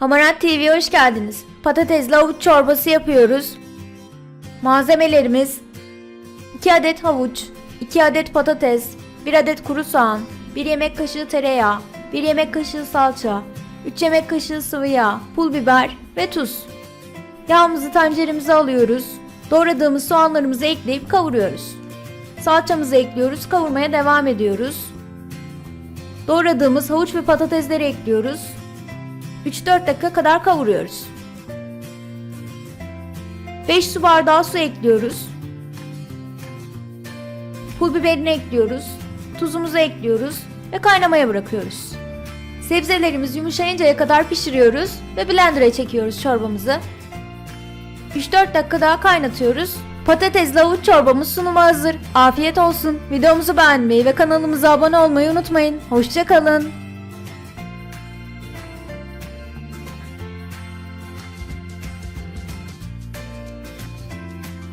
Hamarat TV'ye hoş geldiniz. Patatesli havuç çorbası yapıyoruz. Malzemelerimiz 2 adet havuç, 2 adet patates, 1 adet kuru soğan, 1 yemek kaşığı tereyağı, 1 yemek kaşığı salça, 3 yemek kaşığı sıvı yağ, pul biber ve tuz. Yağımızı tenceremize alıyoruz. Doğradığımız soğanlarımızı ekleyip kavuruyoruz. Salçamızı ekliyoruz, kavurmaya devam ediyoruz. Doğradığımız havuç ve patatesleri ekliyoruz. 3-4 dakika kadar kavuruyoruz. 5 su bardağı su ekliyoruz. Pul biberini ekliyoruz. Tuzumuzu ekliyoruz ve kaynamaya bırakıyoruz. Sebzelerimiz yumuşayıncaya kadar pişiriyoruz ve blender'a çekiyoruz çorbamızı. 3-4 dakika daha kaynatıyoruz. Patatesli havuç çorbamız sunuma hazır. Afiyet olsun. Videomuzu beğenmeyi ve kanalımıza abone olmayı unutmayın. Hoşçakalın.